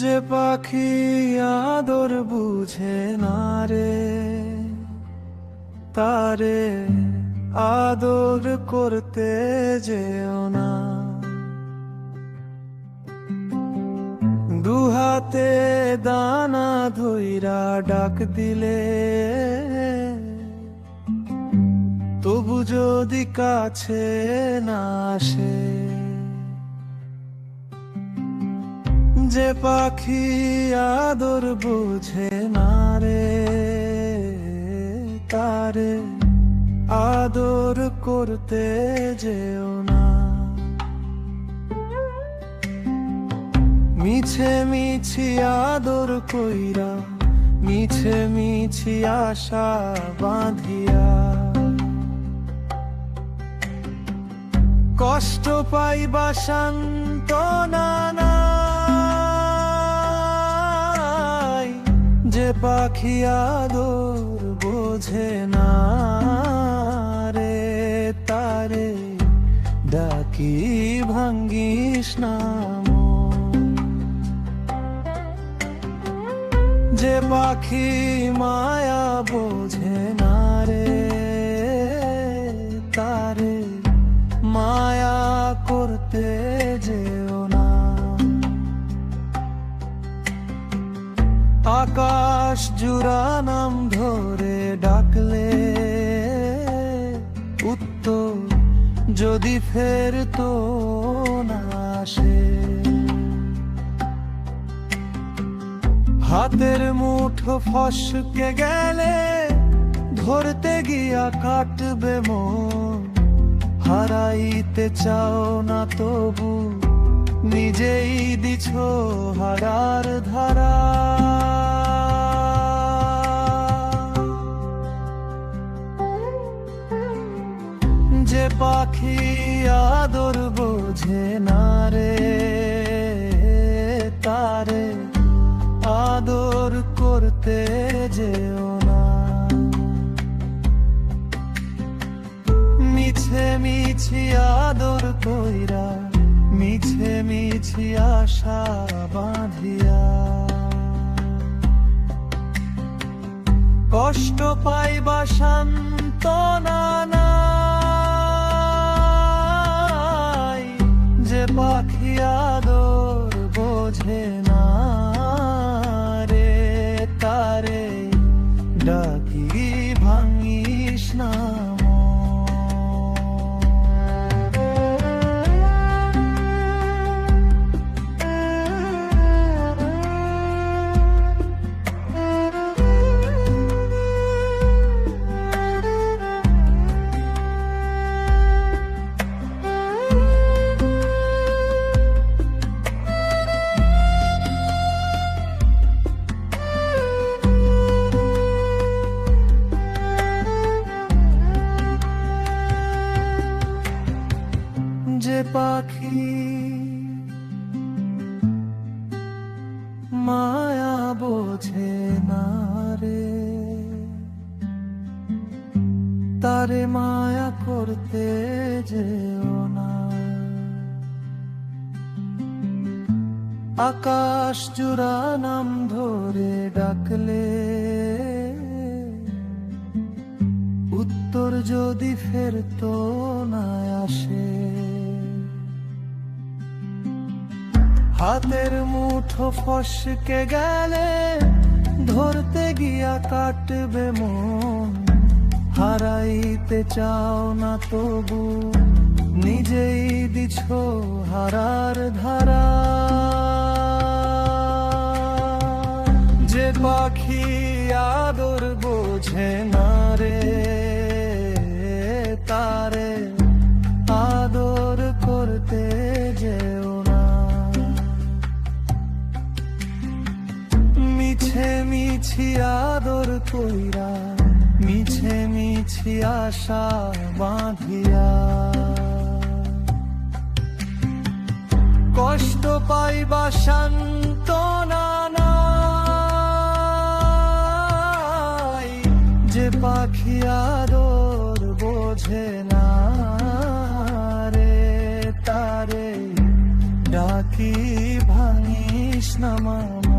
যে পাখি আদর বুঝে না রে, তারে আদর করতে যেও না। দুহাতে দানা ধইরা ডাক দিলে, তবু যদি কাছে না আসে যে পাখি আদর বুঝে না রে, তারে আদর করতে যেও না। মিছে মিছি আদর কইরা, মিছে মিছি আশা বাঁধিয়া। কষ্ট পাইবা শান্ত নাই পাখি আদর বোঝে না রে, তারে ডাকি ভাঙ্গিস না যে পাখি মায়া বোঝে না রে, তারে মায়া করতে আকাশ জুড়া নাম ধরে ডাকলে। উত্তর, যদি ফের তো না আসে। হাতের মুঠো ফসকে গেলে, ধরতে গিয়া কাটবে মন। হারাইতে চাও না তবু, নিজেই দিছ হারার ধারা। মিছে মিছি আদর কইরা, মিছে মিছি আশা বাঁধিয়া। কষ্ট পাইবা শান্ত নাই, যে পাখি আদর বোঝে না। পাখি। মায়া বোঝে না রে। তারে মায়া করতে যেও না। আকাশ জুড়া নাম ধরে ডাকলে। উত্তর যদি ফেরতো না আসে। হাতের মুঠো ফসকে গেলে ধরতে গিয়া কাটবে মন। হারাইতে চাও না তবু, নিজেই দিছ হারার ধারা। মিছে মিছি আদর কইরা, মিছে মিছি আশা বাঁধিয়া। কষ্ট পাইবা শান্ত নাই যে পাখি আদর বোঝে না রে, তারে ডাকি ভাঙিস না মামা।